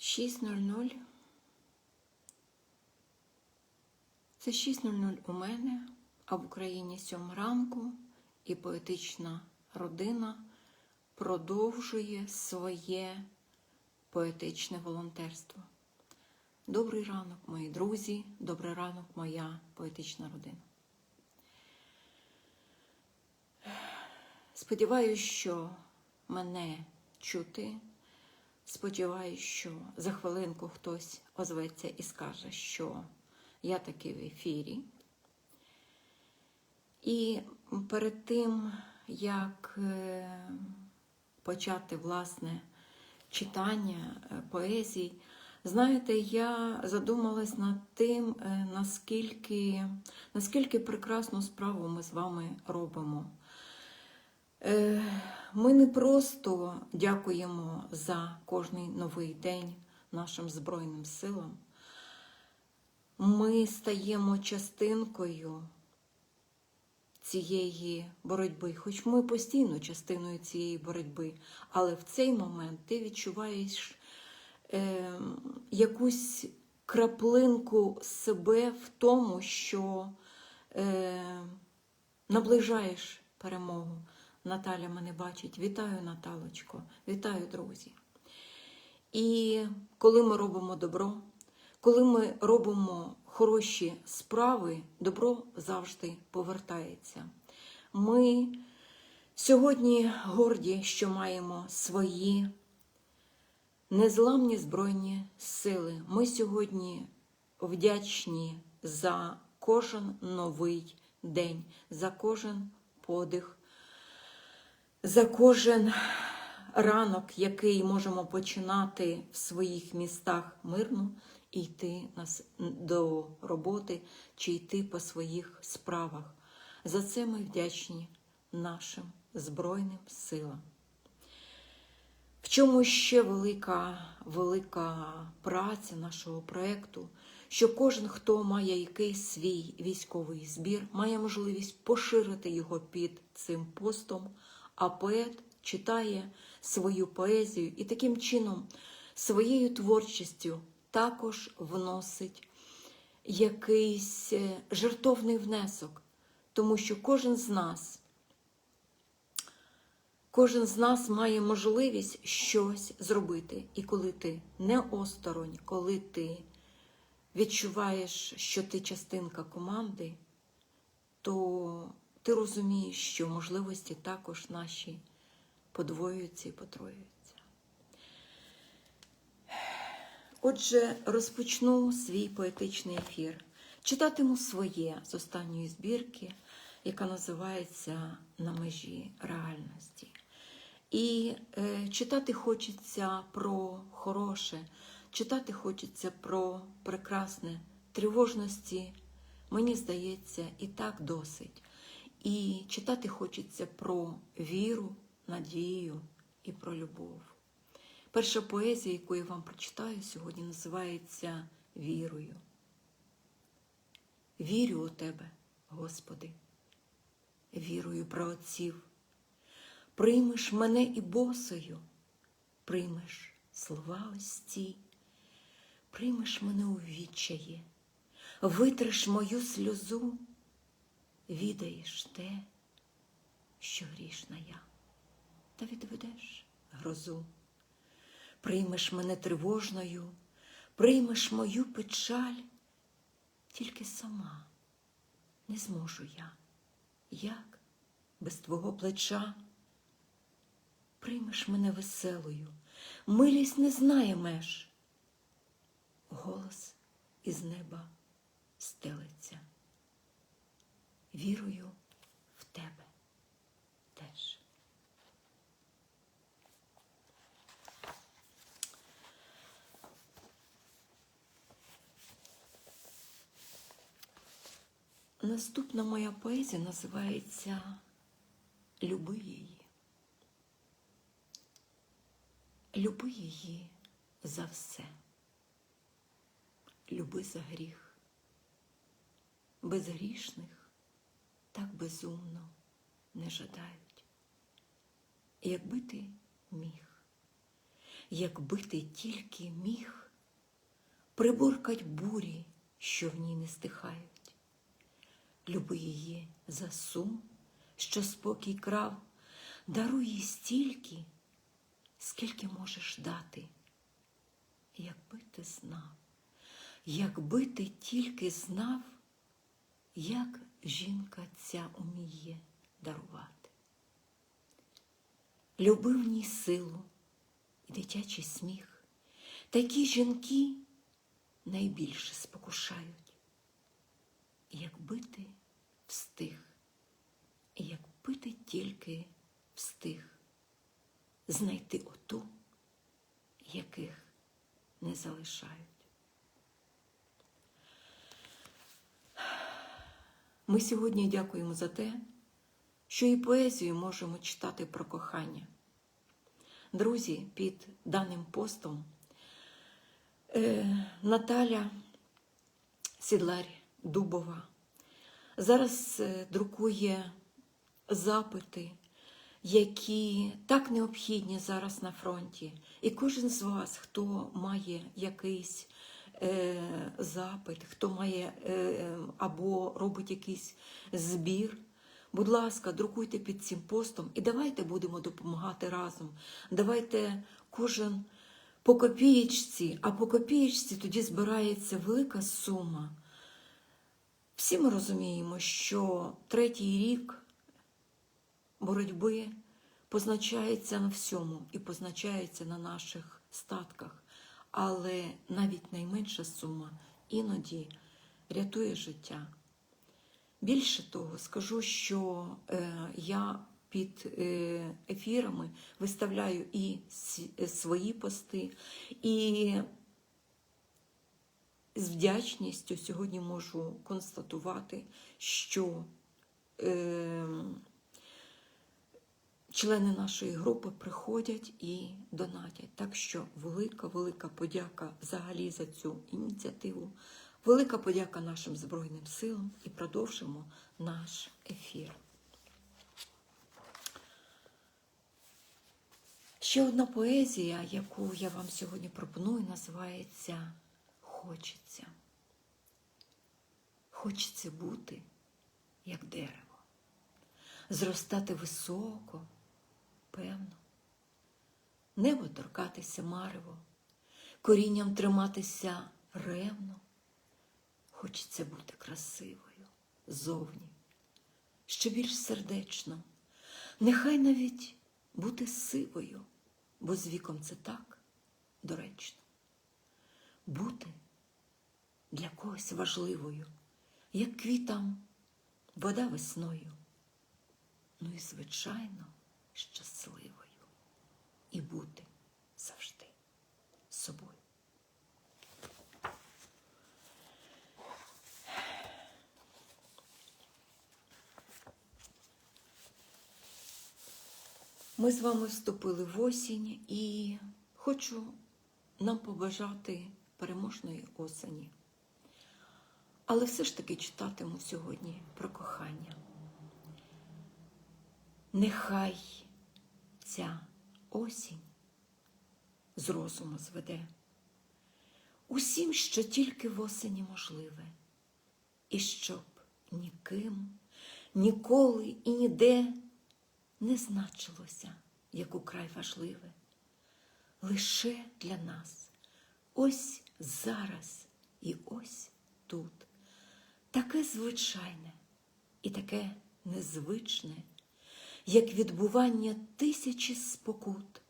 6.00. Це 6.00 у мене, а в Україні 7 ранку, і поетична родина продовжує своє поетичне волонтерство. Добрий ранок, мої друзі, добрий ранок, моя поетична родина. Сподіваюсь, що мене чути. Сподіваюсь, що за хвилинку хтось озветься і скаже, що я таки в ефірі. І перед тим, як е, почати власне читання е, поезій, знаєте, я задумалась над тим, е, наскільки, наскільки прекрасну справу ми з вами робимо. Е, Ми не просто дякуємо за кожний новий день нашим Збройним силам. Ми стаємо частинкою цієї боротьби, хоч ми постійно частиною цієї боротьби, але в цей момент ти відчуваєш е, якусь краплинку себе в тому, що е, наближаєш перемогу. Наталя мене бачить. Вітаю, Наталочко, вітаю, друзі. І коли ми робимо добро, коли ми робимо хороші справи, добро завжди повертається. Ми сьогодні горді, що маємо свої незламні Збройні сили. Ми сьогодні вдячні за кожен новий день, за кожен подих за кожен ранок, який можемо починати в своїх містах мирно і йти до роботи чи йти по своїх справах. За це ми вдячні нашим Збройним силам. В чому ще велика, велика праця нашого проєкту, що кожен, хто має якийсь свій військовий збір, має можливість поширити його під цим постом а поет читає свою поезію і таким чином своєю творчістю також вносить якийсь е, жертовний внесок, тому що кожен з нас, кожен з нас має можливість щось зробити. І коли ти не осторонь, коли ти відчуваєш, що ти частинка команди, то ти розумієш, що можливості також наші подвоюються і потроюються. Отже, розпочну свій поетичний ефір. Читатиму своє з останньої збірки, яка називається На межі реальності. І е, читати хочеться про хороше, читати хочеться про прекрасне тривожності, мені здається, і так досить. І читати хочеться про віру, надію і про любов. Перша поезія, яку я вам прочитаю сьогодні, називається Вірою. Вірю у Тебе, Господи, вірую про отців. Приймеш мене і босою, приймеш слова ось ці, приймеш мене у відчаї, витреш мою сльозу відаєш те, що грішна я, та відведеш грозу. Приймеш мене тривожною, приймеш мою печаль, тільки сама не зможу я, як без твого плеча. Приймеш мене веселою, милість не знає меж. Голос із неба стелиться вірую в тебе теж. Наступна моя поезія називається Люби її. Люби її за все. Люби за гріх. Безгрішних так безумно не жадають. Якби ти міг, якби ти тільки міг приборкать бурі, що в ній не стихають. Люби її за сум, що спокій крав, даруй їй стільки, скільки можеш дати. Якби ти знав, якби ти тільки знав, як жінка ця уміє дарувати. Люби в ній силу і дитячий сміх. Такі жінки найбільше спокушають. Якби ти встиг, якби ти тільки встиг знайти оту, яких не залишають. Ми сьогодні дякуємо за те, що і поезію можемо читати про кохання. Друзі, під даним постом е, Наталя Сідлар Дубова зараз е, друкує запити, які так необхідні зараз на фронті. І кожен з вас, хто має якийсь запит, хто має е, або робить якийсь збір. Будь ласка, друкуйте під цим постом і давайте будемо допомагати разом. Давайте кожен по копієчці, а по копієчці тоді збирається велика сума. Всі ми розуміємо, що третій рік боротьби позначається на всьому і позначається на наших статках, але навіть найменша сума іноді рятує життя. Більше того, скажу, що е, я під е, ефірами виставляю і с- свої пости, і з вдячністю сьогодні можу констатувати, що е, члени нашої групи приходять і донатять. Так що велика, велика подяка взагалі за цю ініціативу. Велика подяка нашим Збройним силам і продовжимо наш ефір. Ще одна поезія, яку я вам сьогодні пропоную, називається Хочеться. Хочеться бути як дерево, зростати високо, певно, небо торкатися марево, корінням триматися ревно. Хочеться бути красивою зовні, ще більш сердечно, нехай навіть бути сивою, бо з віком це так доречно. Бути для когось важливою, як квітам вода весною. Ну і, звичайно, щасливою. І бути завжди собою. Ми з вами вступили в осінь і хочу нам побажати переможної осені. Але все ж таки читатиму сьогодні про кохання. Нехай ця осінь з розуму зведе. Усім, що тільки в осені можливе, і щоб ніким, ніколи і ніде не значилося, як украй важливе, лише для нас, ось зараз і ось тут, таке звичайне і таке незвичне, як відбування тисячі спокут,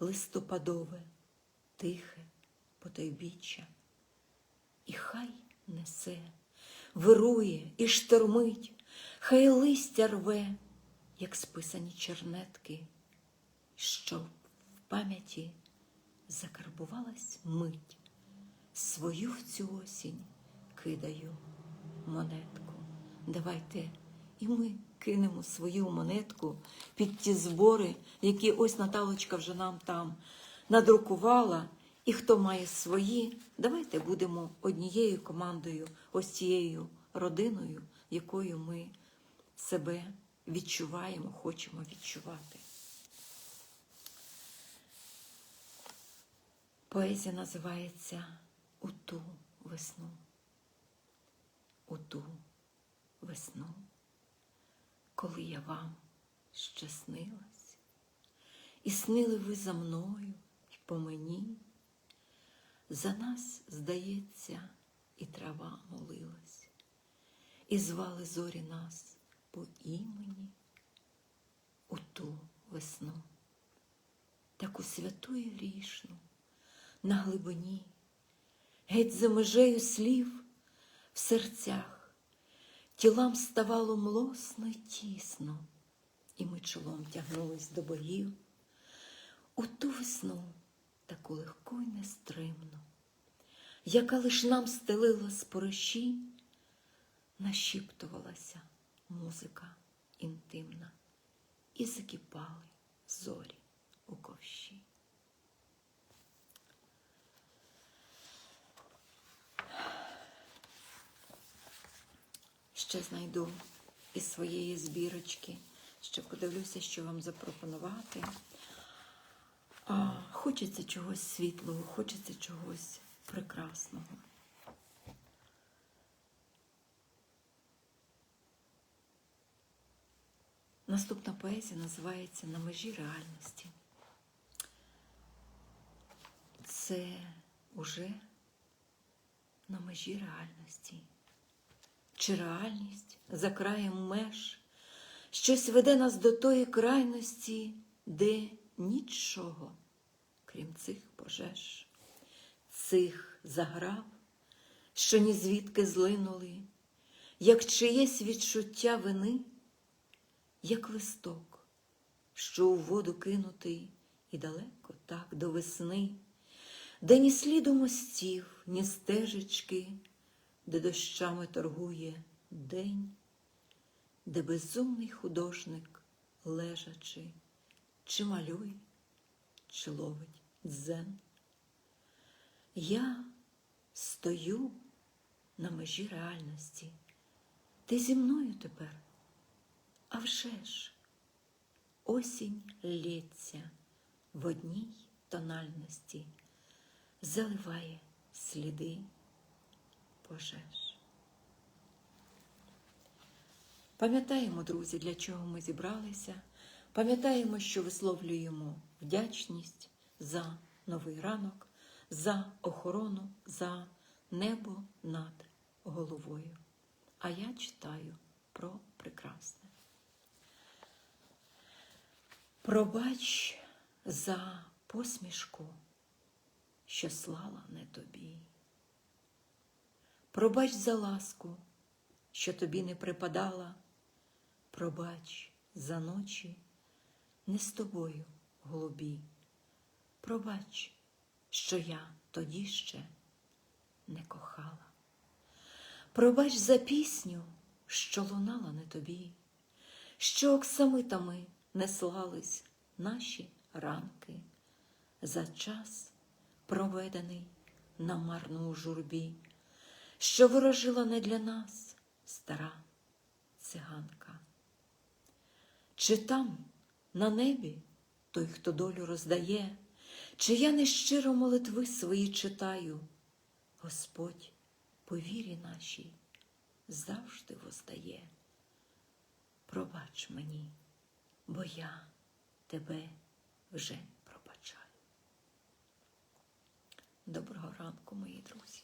листопадове, тихе потойбіччя, і хай несе, вирує і штормить, хай листя рве як списані чернетки, щоб в пам'яті закарбувалась мить, свою в цю осінь кидаю монетку. Давайте і ми кинемо свою монетку під ті збори, які ось Наталочка вже нам там надрукувала. І хто має свої, давайте будемо однією командою, ось цією родиною, якою ми себе відчуваємо, хочемо відчувати. Поезія називається У ту весну. У ту весну, коли я вам ще снилась, і снили ви за мною й по мені. За нас, здається, і трава молилась, і звали зорі нас по імені у ту весну, таку святу і грішну, на глибині, геть за межею слів в серцях, тілам ставало млосно й тісно, і ми чолом тягнулись до богів у ту весну таку легку й нестримну, яка лиш нам стелила спориші, нашіптувалася музика інтимна, і закипали зорі у ковші. Ще знайду із своєї збірочки, ще подивлюся, що вам запропонувати. А, хочеться чогось світлого, хочеться чогось прекрасного. Наступна поезія називається На межі реальності. Це уже на межі реальності. Чи реальність за краєм меж? Щось веде нас до тої крайності, де нічого, крім цих пожеж, цих заграв, що ні звідки злинули, як чиєсь відчуття вини, як листок, що у воду кинутий і далеко так до весни, де ні сліду мостів, ні стежечки, де дощами торгує день, де безумний художник, лежачи, чи малює, чи ловить дзен. Я стою на межі реальності. Ти зі мною тепер, а вже ж осінь лється в одній тональності, заливає сліди пожеж. Пам'ятаємо, друзі, для чого ми зібралися. Пам'ятаємо, що висловлюємо вдячність за новий ранок, за охорону, за небо над головою. А я читаю про прекрасне. Пробач за посмішку, що слала не тобі. Пробач за ласку, що тобі не припадала. Пробач за ночі не з тобою, голубі. Пробач, що я тоді ще не кохала. Пробач за пісню, що лунала не тобі, що оксамитами не слались наші ранки, за час, проведений на марному журбі, що ворожила не для нас стара циганка. Чи там, на небі, той, хто долю роздає, чи я нещиро молитви свої читаю, Господь по вірі нашій завжди воздає. Пробач мені, бо я тебе вже пробачаю. Доброго ранку, мої друзі.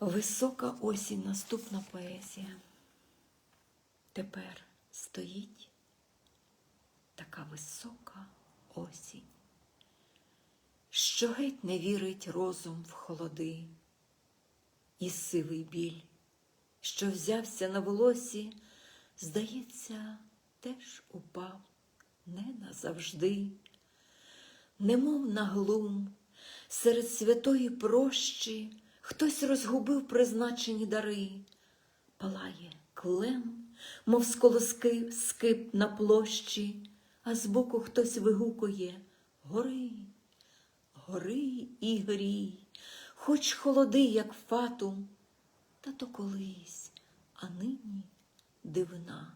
Висока осінь, наступна поезія. Тепер стоїть така висока осінь, що геть не вірить розум в холоди, і сивий біль, що взявся на волосі, здається, теж упав не назавжди, немов на глум, серед святої прощі хтось розгубив призначені дари, палає клем мов з колоски скип на площі, а збоку хтось вигукує Гори, гори і грій, хоч холоди, як фатум, та то колись, а нині дивина.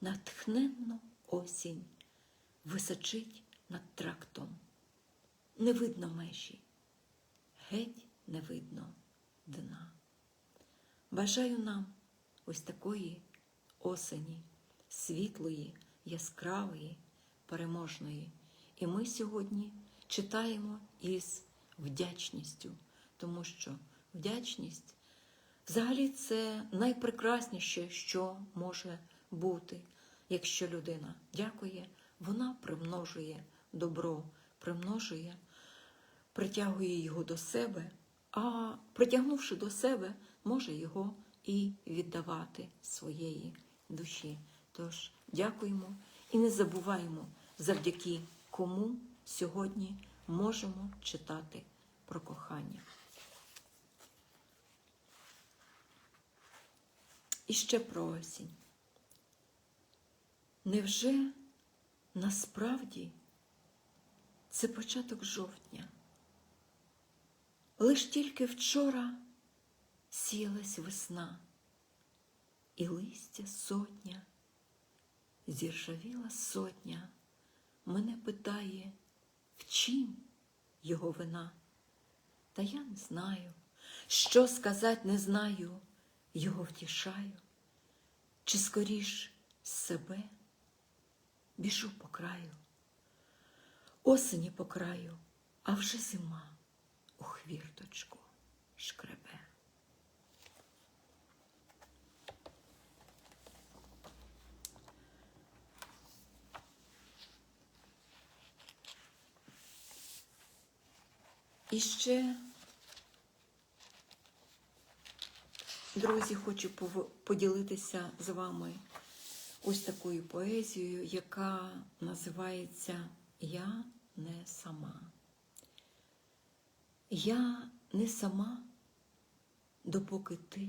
Натхненно осінь височить над трактом. Не видно межі, геть не видно дна. Бажаю нам ось такої осені, світлої, яскравої, переможної. І ми сьогодні читаємо із вдячністю, тому що вдячність взагалі це найпрекрасніше, що може бути. Якщо людина дякує, вона примножує добро, примножує, притягує його до себе, а притягнувши до себе, може його і віддавати своєї душі. Тож дякуємо і не забуваємо, завдяки кому сьогодні можемо читати про кохання. І ще про осінь. Невже насправді це початок жовтня? Лиш тільки вчора сіялась весна, і листя сотня, зіржавіла сотня, мене питає, в чим його вина? Та я не знаю, що сказать не знаю, його втішаю, чи скоріш себе біжу по краю, осені по краю, а вже зима у хвірточку шкребе. І ще, друзі, хочу поділитися з вами ось такою поезією, яка називається Я не сама. Я не сама, допоки ти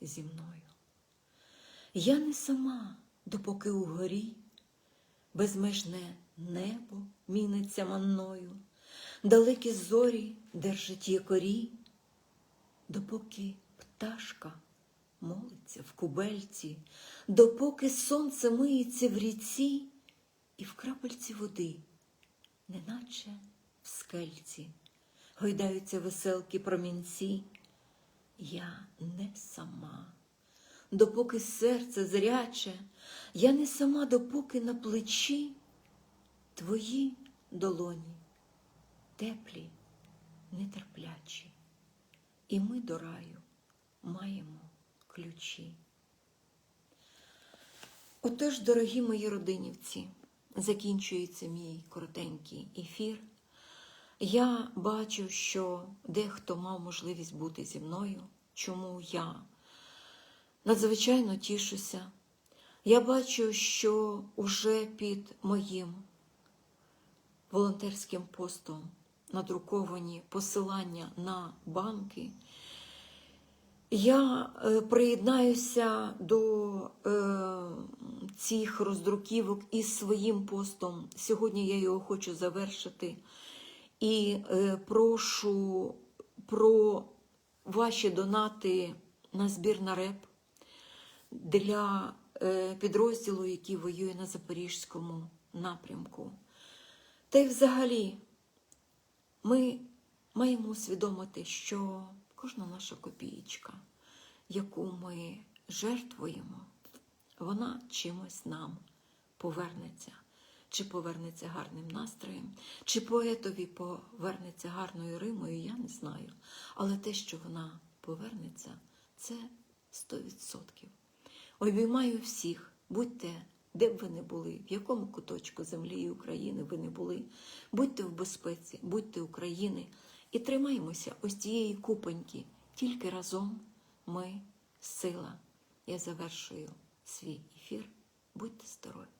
зі мною. Я не сама, допоки угорі безмежне небо міниться манною, далекі зорі держать якорі, допоки пташка молиться в кубельці, допоки сонце миється в ріці і в крапельці води, неначе в скельці, гойдаються веселкі промінці. Я не сама, допоки серце зряче, я не сама, допоки на плечі твої долоні, теплі, нетерплячі, і ми до раю маємо ключі. Отож, дорогі мої родинівці, закінчується мій коротенький ефір. Я бачу, що дехто мав можливість бути зі мною, чому я надзвичайно тішуся. Я бачу, що уже під моїм волонтерським постом надруковані посилання на банки. Я е, приєднаюся до е, цих роздруківок із своїм постом. Сьогодні я його хочу завершити. І е, прошу про ваші донати на збір на реп для е, підрозділу, який воює на Запорізькому напрямку. Та й взагалі ми маємо усвідомити, що кожна наша копієчка, яку ми жертвуємо, вона чимось нам повернеться. Чи повернеться гарним настроєм, чи поетові повернеться гарною римою, я не знаю. Але те, що вона повернеться, це 100%. Обіймаю всіх, будьте, де б ви не були, в якому куточку землі і України ви не були, будьте в безпеці, будьте України і тримаймося ось цієї купоньки. Тільки разом ми сила. Я завершую свій ефір. Будьте здорові!